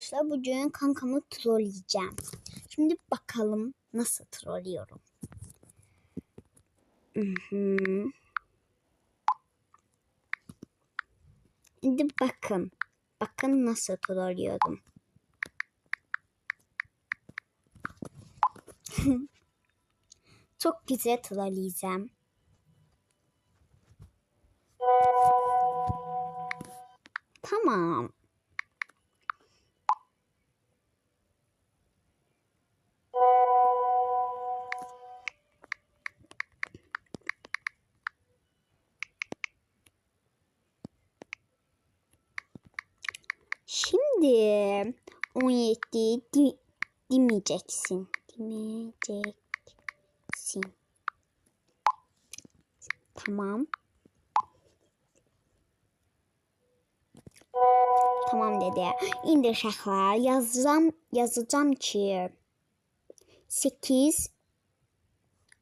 Arkadaşlar bugün kankamı trolleyeceğim. Şimdi bakalım nasıl trollüyorum. Mhm. Şimdi bakın. Bakın nasıl trollüyorum. Çok güzel trolleyeceğim. Tamam. Şimdi 17 di, demeyeceksin. Demeyeceksin. Tamam. Tamam dedi. İndir uşaqlar. Yazacağım, yazacağım ki 8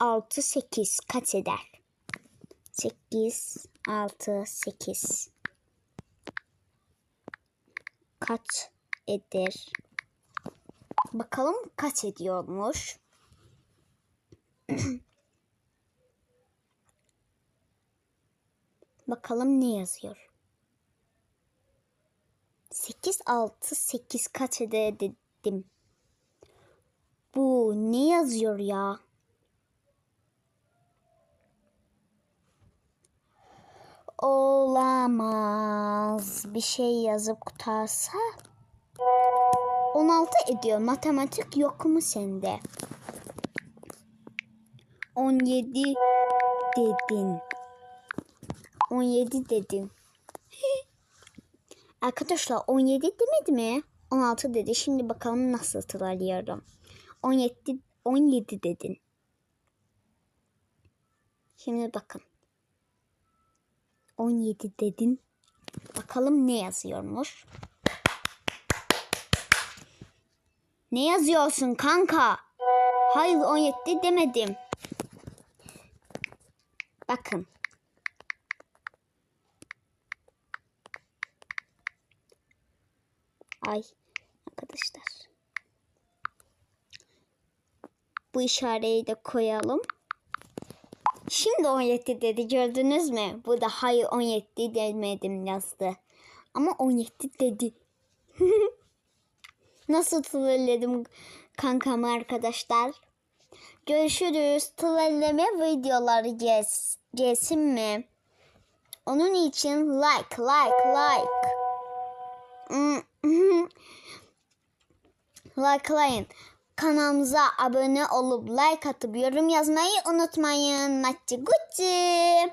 6 8 kaç eder? 8 6 8 kaç eder? Bakalım kaç ediyormuş. Bakalım ne yazıyor. 8 6 8 kaç eder dedim. Bu ne yazıyor ya? Olamaz. Bir şey yazıp kurtarsa 16 ediyor. Matematik yok mu sende? 17 dedin. 17 dedin. Arkadaşlar 17 demedi mi? 16 dedi. Şimdi bakalım nasıl trollüyorum. 17 17 dedin. Şimdi bakın. 17 dedin. Bakalım ne yazıyormuş. Ne yazıyorsun kanka? Hayır 17 demedim. Bakın. Ay arkadaşlar. Bu işareyi de koyalım. Şimdi 17 dedi gördünüz mü? Bu da hayır 17 demedim yazdı. Ama 17 dedi. Nasıl trolledim kankam arkadaşlar? Görüşürüz. Trolleme videoları gez, gelsin mi? Onun için like, like, like. Likelayın. Kanalımıza abone olup like atıp yorum yazmayı unutmayın. Maçı gucci.